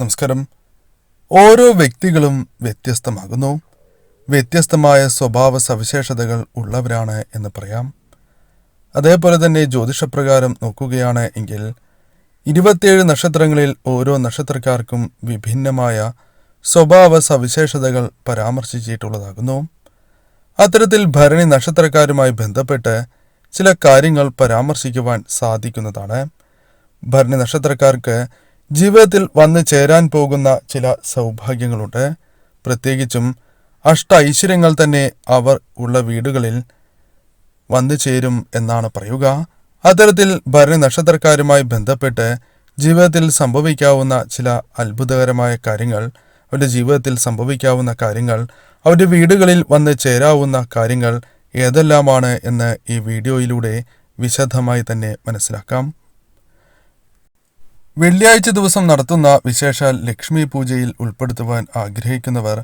നമസ്കാരം. ഓരോ വ്യക്തികളും വ്യത്യസ്തമാകുന്നു. വ്യത്യസ്തമായ സ്വഭാവ സവിശേഷതകൾ ഉള്ളവരാണ് എന്ന് പറയാം. അതേപോലെ തന്നെ ജ്യോതിഷപ്രകാരം നോക്കുകയാണ് എങ്കിൽ ഇരുപത്തിയേഴ് നക്ഷത്രങ്ങളിൽ ഓരോ നക്ഷത്രക്കാർക്കും വിഭിന്നമായ സ്വഭാവ സവിശേഷതകൾ പരാമർശിച്ചിട്ടുള്ളതാകുന്നു. അത്തരത്തിൽ ഭരണി നക്ഷത്രക്കാരുമായി ബന്ധപ്പെട്ട് ചില കാര്യങ്ങൾ പരാമർശിക്കുവാൻ സാധിക്കുന്നതാണ്. ഭരണി നക്ഷത്രക്കാർക്ക് ജീവിതത്തിൽ വന്നു ചേരാൻ പോകുന്ന ചില സൗഭാഗ്യങ്ങളുണ്ട്. പ്രത്യേകിച്ചും അഷ്ട ഐശ്വര്യങ്ങൾ തന്നെ അവർ ഉള്ള വീടുകളിൽ വന്നു ചേരും എന്നാണ് പറയുക. അത്തരത്തിൽ ഭരണി നക്ഷത്രക്കാരുമായി ബന്ധപ്പെട്ട് ജീവിതത്തിൽ സംഭവിക്കാവുന്ന ചില അത്ഭുതകരമായ കാര്യങ്ങൾ അവരുടെ ജീവിതത്തിൽ സംഭവിക്കാവുന്ന കാര്യങ്ങൾ അവരുടെ വീടുകളിൽ വന്ന് ചേരാവുന്ന കാര്യങ്ങൾ ഏതെല്ലാമാണ് എന്ന് ഈ വീഡിയോയിലൂടെ വിശദമായി തന്നെ മനസ്സിലാക്കാം. വെള്ളിയാഴ്ച ദിവസം നടത്തുന്ന വിശേഷാൽ ലക്ഷ്മി പൂജയിൽ ഉൾപ്പെടുത്തുവാൻ ആഗ്രഹിക്കുന്നവർ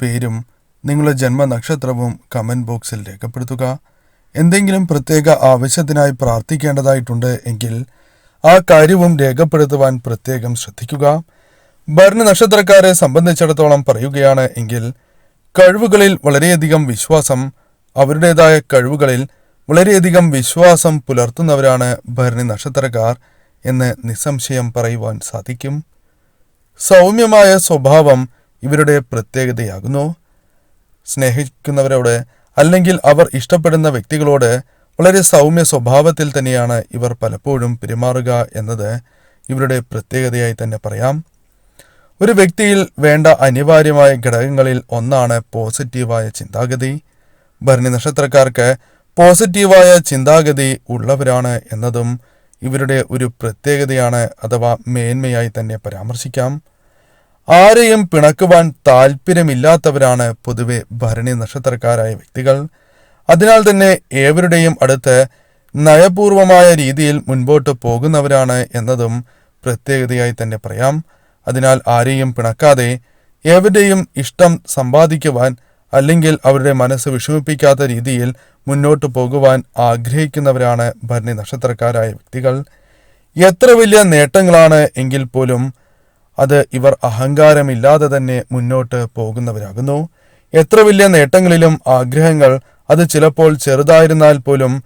പേരും നിങ്ങളുടെ ജന്മനക്ഷത്രവും കമന്റ് ബോക്സിൽ രേഖപ്പെടുത്തുക. എന്തെങ്കിലും പ്രത്യേക ആവശ്യത്തിനായി പ്രാർത്ഥിക്കേണ്ടതായിട്ടുണ്ട് എങ്കിൽ ആ കാര്യവും രേഖപ്പെടുത്തുവാൻ പ്രത്യേകം ശ്രദ്ധിക്കുക. ഭരണ നക്ഷത്രക്കാരെ സംബന്ധിച്ചിടത്തോളം പറയുകയാണ് എങ്കിൽ കഴിവുകളിൽ വളരെയധികം വിശ്വാസം അവരുടേതായ കഴിവുകളിൽ വളരെയധികം വിശ്വാസം പുലർത്തുന്നവരാണ് ഭരണി നക്ഷത്രക്കാർ. എന്ന് നിസ്സംശയം പറയുവാൻ സാധിക്കും. സൗമ്യമായ സ്വഭാവം ഇവരുടെ പ്രത്യേകതയാകുന്നു. സ്നേഹിക്കുന്നവരോട് അല്ലെങ്കിൽ അവർ ഇഷ്ടപ്പെടുന്ന വ്യക്തികളോട് വളരെ സൗമ്യ സ്വഭാവത്തിൽ തന്നെയാണ് ഇവർ പലപ്പോഴും പെരുമാറുക എന്നത് ഇവരുടെ പ്രത്യേകതയായി തന്നെ പറയാം. ഒരു വ്യക്തിയിൽ വേണ്ട അനിവാര്യമായ ഘടകങ്ങളിൽ ഒന്നാണ് പോസിറ്റീവായ ചിന്താഗതി. ഭരണി നക്ഷത്രക്കാർക്ക് പോസിറ്റീവായ ചിന്താഗതി ഉള്ളവരാണ് എന്നതും ഇവരുടെ ഒരു പ്രത്യേകതയാണ് അഥവാ മേന്മയായി തന്നെ പരാമർശിക്കാം. ആരെയും പിണക്കുവാൻ താല്പര്യമില്ലാത്തവരാണ് പൊതുവെ ഭരണി നക്ഷത്രക്കാരായ വ്യക്തികൾ. അതിനാൽ തന്നെ ഏവരുടെയും അടുത്ത് നയപൂർവമായ രീതിയിൽ മുൻപോട്ട് പോകുന്നവരാണ് എന്നതും പ്രത്യേകതയായി തന്നെ പറയാം. അതിനാൽ ആരെയും പിണക്കാതെ ഏവരുടെയും ഇഷ്ടം സമ്പാദിക്കുവാൻ അല്ലെങ്കിൽ അവരുടെ മനസ്സ് വിഷമിപ്പിക്കാത്ത രീതിയിൽ മുന്നോട്ട് പോകുവാൻ ആഗ്രഹിക്കുന്നവരാണ് ഭരണി നക്ഷത്രക്കാരായ വ്യക്തികൾ. എത്ര വലിയ നേട്ടങ്ങളാണ് എങ്കിൽ പോലും അത് ഇവർ അഹങ്കാരമില്ലാതെ തന്നെ മുന്നോട്ട് പോകുന്നവരാകുന്നു. എത്ര വലിയ നേട്ടങ്ങളിലും ആഗ്രഹങ്ങൾ അത് ചിലപ്പോൾ ചെറുതായിരുന്നാൽ പോലും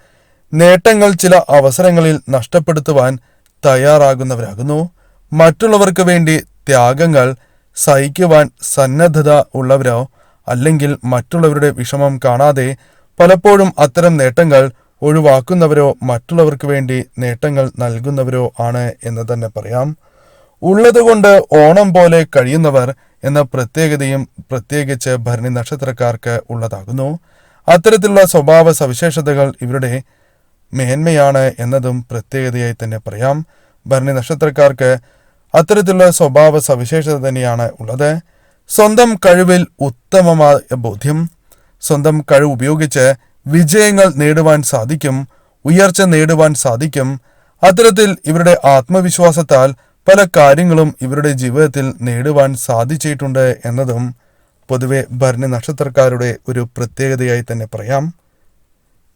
നേട്ടങ്ങൾ ചില അവസരങ്ങളിൽ നഷ്ടപ്പെടുത്തുവാൻ തയ്യാറാകുന്നവരാകുന്നു. മറ്റുള്ളവർക്ക് വേണ്ടി ത്യാഗങ്ങൾ സഹിക്കുവാൻ സന്നദ്ധത ഉള്ളവരോ അല്ലെങ്കിൽ മറ്റുള്ളവരുടെ വിഷമം കാണാതെ പലപ്പോഴും അത്തരം നേട്ടങ്ങൾ ഒഴിവാക്കുന്നവരോ മറ്റുള്ളവർക്ക് വേണ്ടി നേട്ടങ്ങൾ നൽകുന്നവരോ ആണ് എന്ന് തന്നെ പറയാം. ഉള്ളതുകൊണ്ട് ഓണം പോലെ കഴിയുന്നവർ എന്ന പ്രത്യേകതയും പ്രത്യേകിച്ച് ഭരണി നക്ഷത്രക്കാർക്ക് ഉള്ളതാകുന്നു. അത്തരത്തിലുള്ള സ്വഭാവ സവിശേഷതകൾ ഇവരുടെ മേന്മയാണ് എന്നതും പ്രത്യേകതയായി തന്നെ പറയാം. ഭരണി നക്ഷത്രക്കാർക്ക് അത്തരത്തിലുള്ള സ്വഭാവ സവിശേഷത തന്നെയാണ് ഉള്ളത്. സ്വന്തം കഴിവിൽ ഉത്തമമായ ബോധ്യം സ്വന്തം കഴിവ് ഉപയോഗിച്ച് വിജയങ്ങൾ നേടുവാൻ സാധിക്കും ഉയർച്ച നേടുവാൻ സാധിക്കും. അത്തരത്തിൽ ഇവരുടെ ആത്മവിശ്വാസത്താൽ പല കാര്യങ്ങളും ഇവരുടെ ജീവിതത്തിൽ നേടുവാൻ സാധിച്ചിട്ടുണ്ട് എന്നതും പൊതുവെ ഭരണി നക്ഷത്രക്കാരുടെ ഒരു പ്രത്യേകതയായി തന്നെ പറയാം.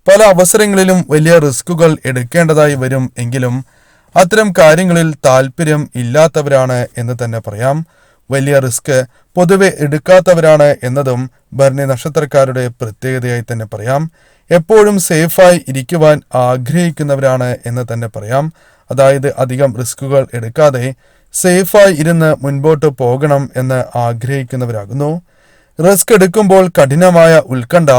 പല അവസരങ്ങളിലും വലിയ റിസ്കുകൾ എടുക്കേണ്ടതായി വരും എങ്കിലും അത്തരം കാര്യങ്ങളിൽ താല്പര്യം ഇല്ലാത്തവരാണ് എന്ന് തന്നെ പറയാം. വലിയ റിസ്ക് പൊതുവെ എടുക്കാത്തവരാണ് എന്നതും ഭരണി നക്ഷത്രക്കാരുടെ പ്രത്യേകതയായി തന്നെ പറയാം. എപ്പോഴും സേഫായി ഇരിക്കുവാൻ ആഗ്രഹിക്കുന്നവരാണ് എന്ന് തന്നെ പറയാം. അതായത് അധികം റിസ്കുകൾ എടുക്കാതെ സേഫായി ഇരുന്ന് മുൻപോട്ട് പോകണം എന്ന് ആഗ്രഹിക്കുന്നവരാകുന്നു. റിസ്ക് എടുക്കുമ്പോൾ കഠിനമായ ഉത്കണ്ഠ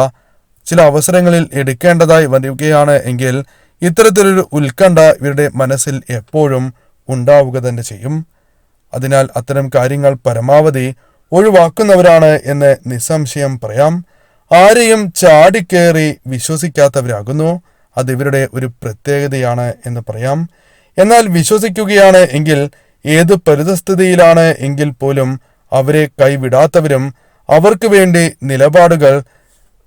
ചില അവസരങ്ങളിൽ എടുക്കേണ്ടതായി വരികയാണ് എങ്കിൽ ഇത്തരത്തിലൊരു ഉത്കണ്ഠ ഇവരുടെ മനസ്സിൽ എപ്പോഴും ഉണ്ടാവുക തന്നെ ചെയ്യും. അതിനാൽ അത്തരം കാര്യങ്ങൾ പരമാവധി ഒഴിവാക്കുന്നവരാണ് എന്ന് നിസ്സംശയം പറയാം. ആരെയും ചാടിക്കേറി വിശ്വസിക്കാത്തവരാകുന്നു. അത് ഇവരുടെ ഒരു പ്രത്യേകതയാണ് എന്ന് പറയാം. എന്നാൽ വിശ്വസിക്കുകയാണ് എങ്കിൽ ഏത് പരിതസ്ഥിതിയിലാണ് എങ്കിൽ പോലും അവരെ കൈവിടാത്തവരും അവർക്ക് വേണ്ടി നിലപാടുകൾ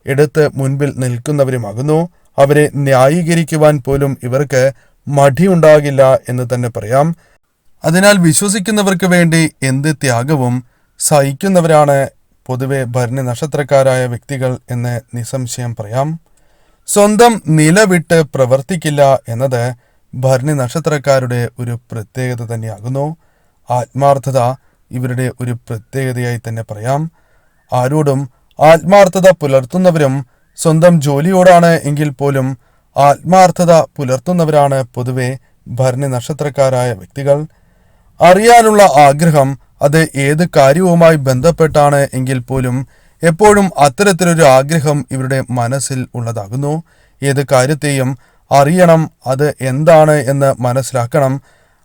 എടുത്ത് മുൻപിൽ നിൽക്കുന്നവരുമാകുന്നു. അവരെ ന്യായീകരിക്കുവാൻ പോലും ഇവർക്ക് മടിയുണ്ടാകില്ല എന്ന് തന്നെ പറയാം. അതിനാൽ വിശ്വസിക്കുന്നവർക്ക് വേണ്ടി എന്ത് ത്യാഗവും സഹിക്കുന്നവരാണ് പൊതുവെ ഭരണി നക്ഷത്രക്കാരായ വ്യക്തികൾ എന്ന് നിസ്സംശയം പറയാം. സ്വന്തം നില വിട്ട് പ്രവർത്തിക്കില്ല എന്നത് ഭരണി നക്ഷത്രക്കാരുടെ ഒരു പ്രത്യേകത തന്നെയാകുന്നു. ആത്മാർത്ഥത ഇവരുടെ ഒരു പ്രത്യേകതയായി തന്നെ പറയാം. ആരോടും ആത്മാർത്ഥത പുലർത്തുന്നവരും സ്വന്തം ജോലിയോടാണ് എങ്കിൽ പോലും ആത്മാർത്ഥത പുലർത്തുന്നവരാണ് പൊതുവെ ഭരണി നക്ഷത്രക്കാരായ വ്യക്തികൾ. അറിയാനുള്ള ആഗ്രഹം അത് ഏത് കാര്യവുമായി ബന്ധപ്പെട്ടാണ് എങ്കിൽ പോലും എപ്പോഴും അത്തരത്തിലൊരു ആഗ്രഹം ഇവരുടെ മനസ്സിൽ ഉള്ളതാകുന്നു. ഏത് കാര്യത്തെയും അറിയണം അത് എന്താണ് എന്ന് മനസ്സിലാക്കണം.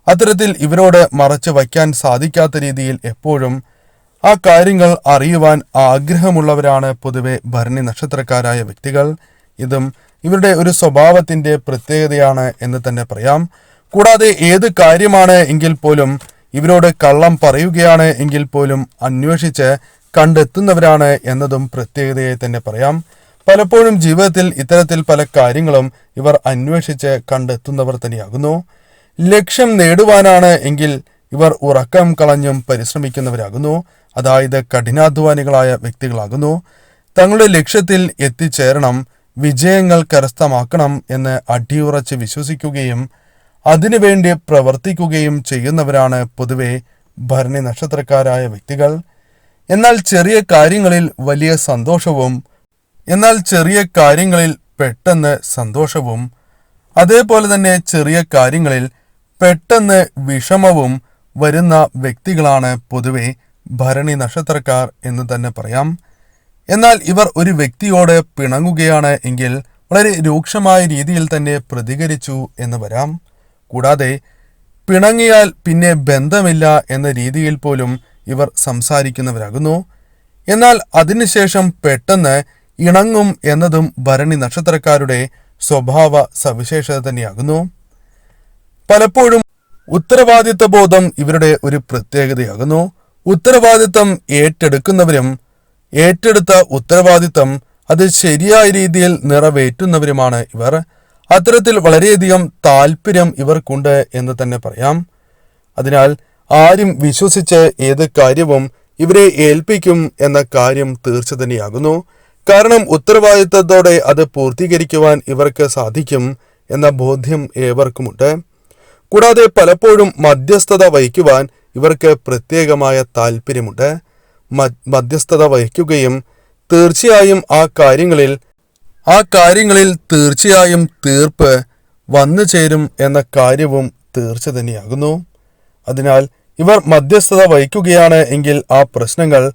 അത്തരത്തിൽ ഇവരോട് മറച്ചു വയ്ക്കാൻ സാധിക്കാത്ത രീതിയിൽ എപ്പോഴും ആ കാര്യങ്ങൾ അറിയുവാൻ ആഗ്രഹമുള്ളവരാണ് പൊതുവെ ഭരണി നക്ഷത്രക്കാരായ വ്യക്തികൾ. ഇതും ഇവരുടെ ഒരു സ്വഭാവത്തിന്റെ പ്രത്യേകതയാണ് എന്ന് തന്നെ പറയാം. കൂടാതെ ഏത് കാര്യമാണ് എങ്കിൽ പോലും ഇവരോട് കള്ളം പറയുകയാണ് എങ്കിൽ പോലും അന്വേഷിച്ച് കണ്ടെത്തുന്നവരാണ് എന്നതും പ്രത്യേകതയെ തന്നെ പറയാം. പലപ്പോഴും ജീവിതത്തിൽ ഇത്തരത്തിൽ പല കാര്യങ്ങളും ഇവർ അന്വേഷിച്ച് കണ്ടെത്തുന്നവർ തന്നെയാകുന്നു. ലക്ഷ്യം നേടുവാനാണ് എങ്കിൽ ഇവർ ഉറക്കം കളഞ്ഞും പരിശ്രമിക്കുന്നവരാകുന്നു. അതായത് കഠിനാധ്വാനികളായ വ്യക്തികളാകുന്നു. തങ്ങളുടെ ലക്ഷ്യത്തിൽ എത്തിച്ചേരണം വിജയങ്ങൾ കരസ്ഥമാക്കണം എന്ന് അടിയുറച്ച് വിശ്വസിക്കുകയും അതിനുവേണ്ടി പ്രവർത്തിക്കുകയും ചെയ്യുന്നവരാണ് പൊതുവെ ഭരണി നക്ഷത്രക്കാരായ വ്യക്തികൾ. എന്നാൽ ചെറിയ കാര്യങ്ങളിൽ വലിയ സന്തോഷവും എന്നാൽ ചെറിയ കാര്യങ്ങളിൽ പെട്ടെന്ന് സന്തോഷവും അതേപോലെ തന്നെ ചെറിയ കാര്യങ്ങളിൽ പെട്ടെന്ന് വിഷമവും വരുന്ന വ്യക്തികളാണ് പൊതുവെ ഭരണി നക്ഷത്രക്കാർ എന്ന് തന്നെ പറയാം. എന്നാൽ ഇവർ ഒരു വ്യക്തിയോട് പിണങ്ങുകയാണ് എങ്കിൽ വളരെ രൂക്ഷമായ രീതിയിൽ തന്നെ പ്രതികരിച്ചു എന്ന് വരാം. കൂടാതെ പിണങ്ങിയാൽ പിന്നെ ബന്ധമില്ല എന്ന രീതിയിൽ പോലും ഇവർ സംസാരിക്കുന്നവരാകുന്നു. എന്നാൽ അതിനുശേഷം പെട്ടെന്ന് ഇണങ്ങും എന്നതും ഭരണി നക്ഷത്രക്കാരുടെ സ്വഭാവ സവിശേഷത തന്നെയാകുന്നു. പലപ്പോഴും ഉത്തരവാദിത്വ ബോധം ഇവരുടെ ഒരു പ്രത്യേകതയാകുന്നു. ഉത്തരവാദിത്തം ഏറ്റെടുക്കുന്നവരും ഏറ്റെടുത്ത ഉത്തരവാദിത്തം അത് ശരിയായ രീതിയിൽ നിറവേറ്റുന്നവരുമാണ് ഇവർ. അത്തരത്തിൽ വളരെയധികം താല്പര്യം ഇവർക്കുണ്ട് എന്ന് തന്നെ പറയാം. അതിനാൽ ആരും വിശ്വസിച്ച് ഏത് കാര്യവും ഇവരെ ഏൽപ്പിക്കും എന്ന കാര്യം തീർച്ച തന്നെയാകുന്നു. കാരണം ഉത്തരവാദിത്തത്തോടെ അത് പൂർത്തീകരിക്കുവാൻ ഇവർക്ക് സാധിക്കും എന്ന ബോധ്യം ഏവർക്കുമുണ്ട്. കൂടാതെ പലപ്പോഴും മധ്യസ്ഥത വഹിക്കുവാൻ ഇവർക്ക് പ്രത്യേകമായ താല്പര്യമുണ്ട്. മധ്യസ്ഥത വഹിക്കുകയും തീർച്ചയായും ആ കാര്യങ്ങളിൽ ആ കാര്യങ്ങളിൽ തീർച്ചയായും തീർപ്പ് വന്നു ചേരും എന്ന കാര്യവും തീർച്ച തന്നെയാകുന്നു. അതിനാൽ ഇവർ മധ്യസ്ഥത വഹിക്കുകയാണ് എങ്കിൽ ആ പ്രശ്നങ്ങൾ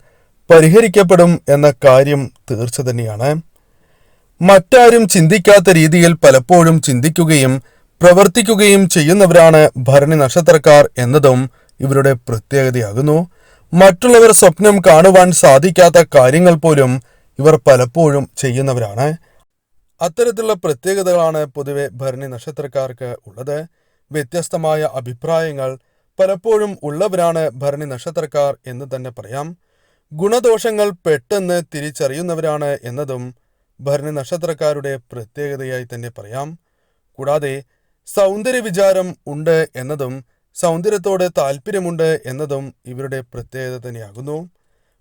പരിഹരിക്കപ്പെടും എന്ന കാര്യം തീർച്ച തന്നെയാണ്. മറ്റാരും ചിന്തിക്കാത്ത രീതിയിൽ പലപ്പോഴും ചിന്തിക്കുകയും പ്രവർത്തിക്കുകയും ചെയ്യുന്നവരാണ് ഭരണി നക്ഷത്രക്കാർ എന്നതും ഇവരുടെ പ്രത്യേകതയാകുന്നു. മറ്റുള്ളവർ സ്വപ്നം കാണുവാൻ സാധിക്കാത്ത കാര്യങ്ങൾ പോലും ഇവർ പലപ്പോഴും ചെയ്യുന്നവരാണ്. അത്തരത്തിലുള്ള പ്രത്യേകതകളാണ് പൊതുവെ ഭരണി നക്ഷത്രക്കാർക്ക് ഉള്ളത്. വ്യത്യസ്തമായ അഭിപ്രായങ്ങൾ പലപ്പോഴും ഉള്ളവരാണ് ഭരണി നക്ഷത്രക്കാർ എന്ന് തന്നെ പറയാം. ഗുണദോഷങ്ങൾ പെട്ടെന്ന് തിരിച്ചറിയുന്നവരാണ് എന്നതും ഭരണി നക്ഷത്രക്കാരുടെ പ്രത്യേകതയായി തന്നെ പറയാം. കൂടാതെ സൗന്ദര്യ വിചാരം ഉണ്ട് എന്നതും സൗന്ദര്യത്തോട് താല്പര്യമുണ്ട് എന്നതും ഇവരുടെ പ്രത്യേകത തന്നെയാകുന്നു.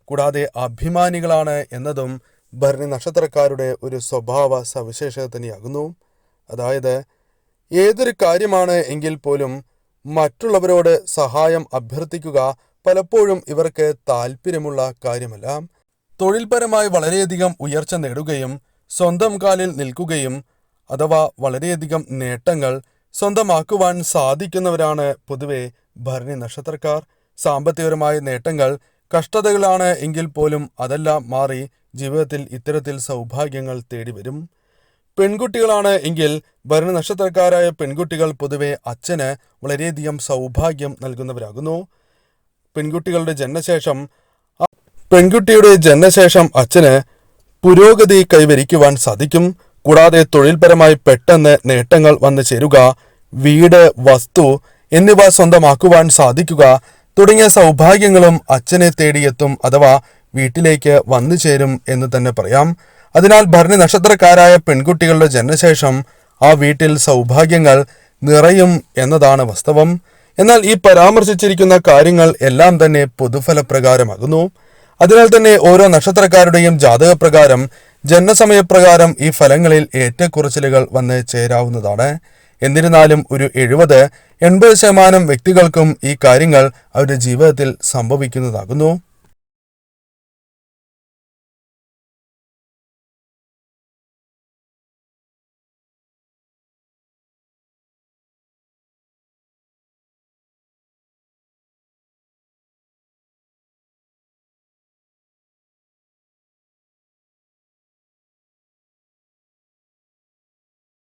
കൂടാതെ അഭിമാനികളാണ് എന്നതും ഭരണി നക്ഷത്രക്കാരുടെ ഒരു സ്വഭാവ സവിശേഷത തന്നെയാകുന്നു. അതായത് ഏതൊരു കാര്യമാണ് എങ്കിൽ പോലും മറ്റുള്ളവരോട് സഹായം അഭ്യർത്ഥിക്കുക പലപ്പോഴും ഇവർക്ക് താല്പര്യമുള്ള കാര്യമല്ല. തൊഴിൽപരമായി വളരെയധികം ഉയർച്ച നേടുകയും സ്വന്തം കാലിൽ നിൽക്കുകയും അഥവാ വളരെയധികം നേട്ടങ്ങൾ സ്വന്തമാക്കുവാൻ സാധിക്കുന്നവരാണ് പൊതുവെ ഭരണി നക്ഷത്രക്കാർ. സാമ്പത്തികപരമായ നേട്ടങ്ങൾ കഷ്ടതകളാണ് എങ്കിൽ പോലും അതെല്ലാം മാറി ജീവിതത്തിൽ ഇത്തരത്തിൽ സൗഭാഗ്യങ്ങൾ തേടി വരും പെൺകുട്ടികളാണ് എങ്കിൽ ഭരണ നക്ഷത്രക്കാരായ പെൺകുട്ടികൾ പൊതുവെ അച്ഛന് വളരെയധികം സൗഭാഗ്യം നൽകുന്നവരാകുന്നു. പെൺകുട്ടികളുടെ ജനനശേഷം പെൺകുട്ടിയുടെ ജനനശേഷം അച്ഛന് പുരോഗതി കൈവരിക്കുവാൻ സാധിക്കും. കൂടാതെ തൊഴിൽപരമായി പെട്ടെന്ന് നേട്ടങ്ങൾ വന്നു ചേരുക വീട് വസ്തു എന്നിവ സ്വന്തമാക്കുവാൻ സാധിക്കുക തുടങ്ങിയ സൗഭാഗ്യങ്ങളും അച്ഛനെ തേടിയെത്തും അഥവാ വീട്ടിലേക്ക് വന്നു ചേരും എന്ന് തന്നെ പറയാം. അതിനാൽ ഭരണി നക്ഷത്രക്കാരായ പെൺകുട്ടികളുടെ ജനനശേഷം ആ വീട്ടിൽ സൗഭാഗ്യങ്ങൾ നിറയും എന്നതാണ് വാസ്തവം. എന്നാൽ ഈ പരാമർശിച്ചിരിക്കുന്ന കാര്യങ്ങൾ എല്ലാം തന്നെ പൊതുഫലപ്രകാരമാകുന്നു. അതിനാൽ തന്നെ ഓരോ നക്ഷത്രക്കാരുടെയും ജാതകപ്രകാരം ജനനസമയപ്രകാരം ഈ ഫലങ്ങളിൽ ഏറ്റക്കുറച്ചിലുകൾ വന്ന് ചേരാവുന്നതാണ്. എന്നിരുന്നാലും ഒരു എഴുപത് എൺപത് ശതമാനം വ്യക്തികൾക്കും ഈ കാര്യങ്ങൾ അവരുടെ ജീവിതത്തിൽ സംഭവിക്കുന്നതാകുന്നു.